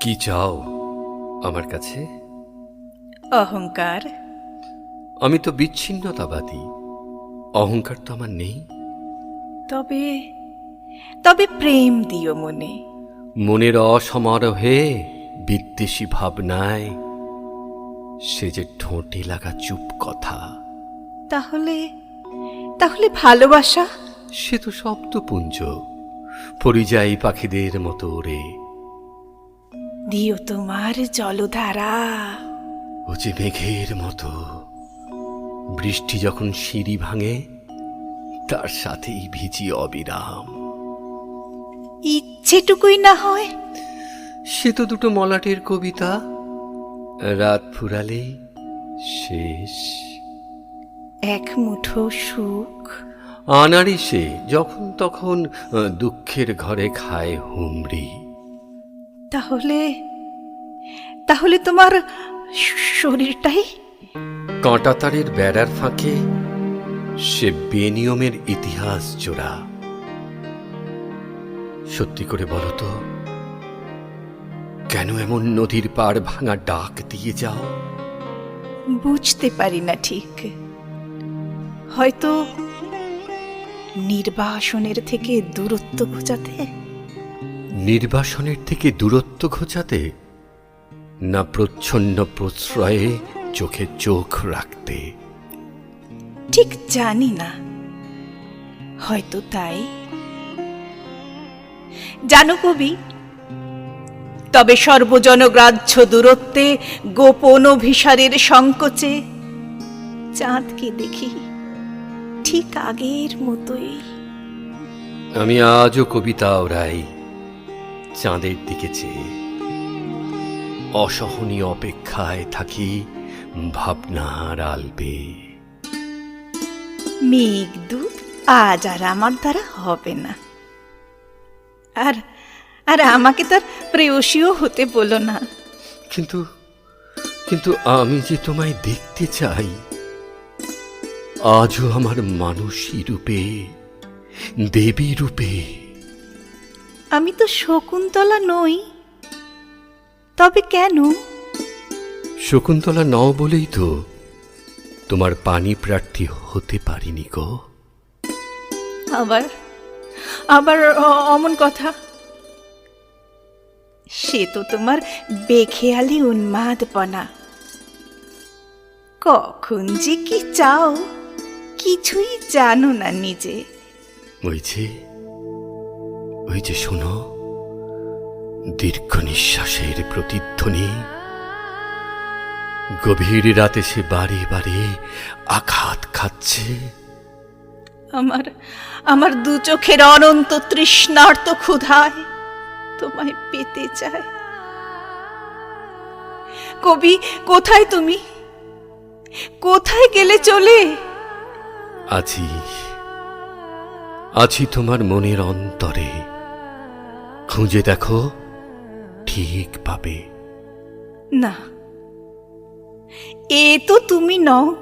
কি চাও আমার কাছে? অহংকার। আমি তো বিচ্ছিন্নতাবাদী। অহংকার তো আমার নেই। তবে তবে প্রেম দিও মনে। মনের অসমারোহে বিদ্বেষী ভাবনায় সে যে ঠোঁটে লাগা চুপ কথা। তাহলে তাহলে ভালোবাসা? সে তো শব্দপুঞ্জ। পরিযায়ী পাখিদের মতো ওরে। দিও তোমার জলধারা। ও যে মেঘের মতো। বৃষ্টি যখন সিঁড়ি ভাঙে তার সাথেই ভিজি অবিরাম। ইচ্ছেটুকুই না হয়? সে তো দুটো মলাটের কবিতা। রাত ফুরালেই শেষ। এক মুঠো সুখ। আনারি সে যখন তখন দুঃখের ঘরে খায় হুমড়ি। তাহলে তাহলে তোমার শরীরটাই? কাঁটাতারের বেড়ার ফাঁকে সে বেনিয়মের ইতিহাস জোড়া। সত্যি করে বলো তো কেন এমন নদীর পাড় ভাঙা ডাক দিয়ে যাও? বুঝতে পারি না ঠিক। হয়তো নির্বাসনের থেকে দূরত্ব ঘোচাতে নির্বাসনের থেকে দূরত্ব ঘোচাতে না প্রচ্ছন্ন প্রশ্রয়ে চোখে চোখ রাখতে। ঠিক জানি না। হয়তো তাই। জানো কবি তবে সর্বজনগ্রাহ্য দূরত্বে গোপন অভিসারের সংকোচে চাঁদকে দেখি ঠিক আগের মতোই। আমি আজও কবিতা ওরাই চাঁদের দিকে চেয়ে। অসহনীয় অপেক্ষায় থাকি ভাবনার আলবে মেঘদূত আজ আর আমার দ্বারা হবে না। আর আর আমাকে তার প্রেয়সীও হতে বলো না। কিন্তু কিন্তু আমি যে তোমায় দেখতে চাই আজও আমার মানসী রূপে দেবী রূপে। আমি তো শকুন্তলা নই। তবে কেন? শকুন্তলা নও বলেই তো তোমার পানি প্রার্থী হতে পারিনি গো। আবার আবার অমন কথা? সে তো তোমার বেখেয়ালি উন্মাদপনা। কখন যে কি চাও কিছুই জানো না নিজে। যে ওই যে শোনো দীর্ঘ নিঃশ্বাসের প্রতিধ্বনি। গভীর রাতে সে বারে বারে আঘাত খাচ্ছে। আমার আমার দু চোখের অনন্ত তৃষ্ণার্ত ক্ষুধায় তোমায় পেতে চায়। কবি কোথায় তুমি? কোথায় গেলে চলে? আছি আছি তোমার মনের অন্তরে। খুঁজে দেখো ঠিক পাবে। না এ তো তুমি নও।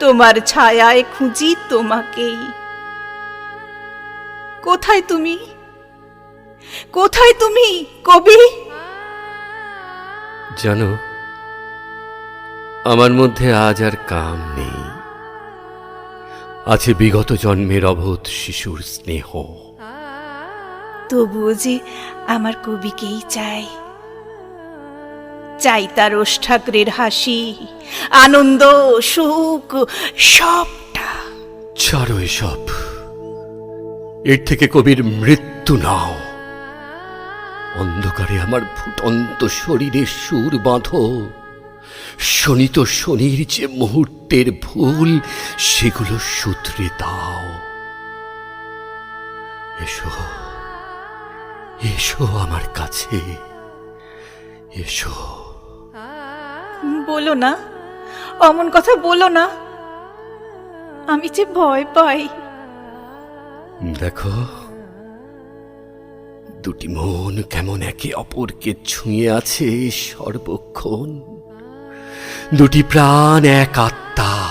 তোমার ছায়ায় খুঁজি তোমাকেই। কোথায় তুমি? কোথায় তুমি কবি? জানো আমার মধ্যে আজ আর কাম নেই। আছে বিগত জন্মের অবোধ শিশুর স্নেহ। তবুও যে আমার কবিকেই চাই। চাই তার ওষ্ঠাগ্রের হাসি, আনন্দ, সুখ, সবটা। ছাড়ো এসব। এর থেকে কবির মৃত্যু নাও। অন্ধকারে আমার ফুটন্ত শরীরে সুর বাঁধো। শনিত শনির যে মুহূর্তের ভুল, সেগুলো সূত্রে দাও। এসো। এসো আমার কাছে। এসো। বলো না অমন কথা বলো না। আমি যে ভয় পাই। দেখো দুটি মন কেমন একে অপরকে ছুঁয়ে আছে সর্বক্ষণ। দুটি প্রাণ এক আত্মা।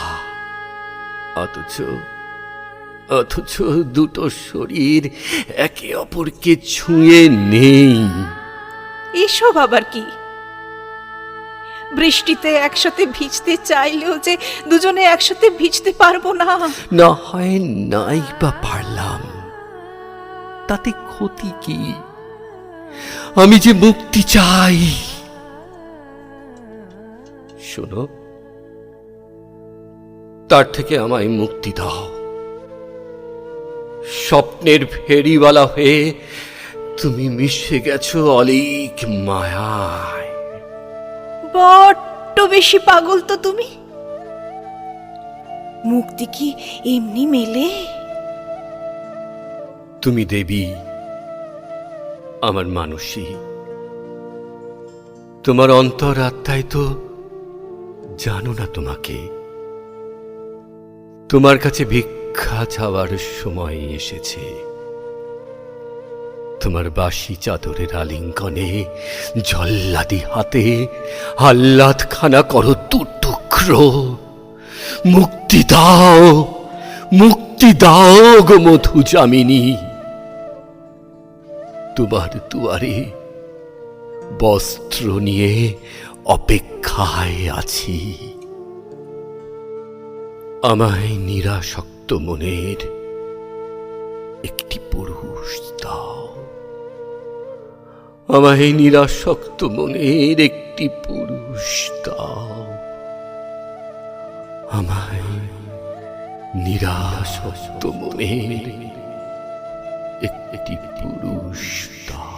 অথচ অথচ দুটো শরীর একে অপরকে ছুঁয়ে নেই। এসব আবার কি? বৃষ্টিতে একসাথে ভিজতে চাইলেও যে দুজনে একসাথে ভিজতে পারব না। না হয় নাই বা পারলাম। তাতে ক্ষতি কি? আমি যে মুক্তি চাই। শোনো তার থেকে আমায় মুক্তি দাও। স্বপ্নের ফেরিওয়ালা হয়ে তুমি মিশে গেছো অলিক মায়ায়। বড্ড বেশি পাগল তো তুমি। মুক্তি কি এমনি মেলে? তুমি দেবী আমার মানুষই তোমার অন্তর আত্মায় তো জানো না তোমাকে। তোমার কাছে ভিক্ষা চাওয়ার সময় এসেছে। তোমার বাসি চাদরের আলিঙ্গনে জল্লাদি হাতে আহ্লাদ খানা করো টুকরো মুক্তি দাও মুক্তি দাও গো মধু যামিনী। তোমার দুয়ারে বস্ত্র নিয়ে অপেক্ষায় আছি। আমায় নিরাসক্ত মনের একটি পুরুষ দাও। আমায় নিরাসক্ত মনের একটি পুরুষ দাও। আমায় নিরাসক্ত মনের একটি পুরুষ দাও।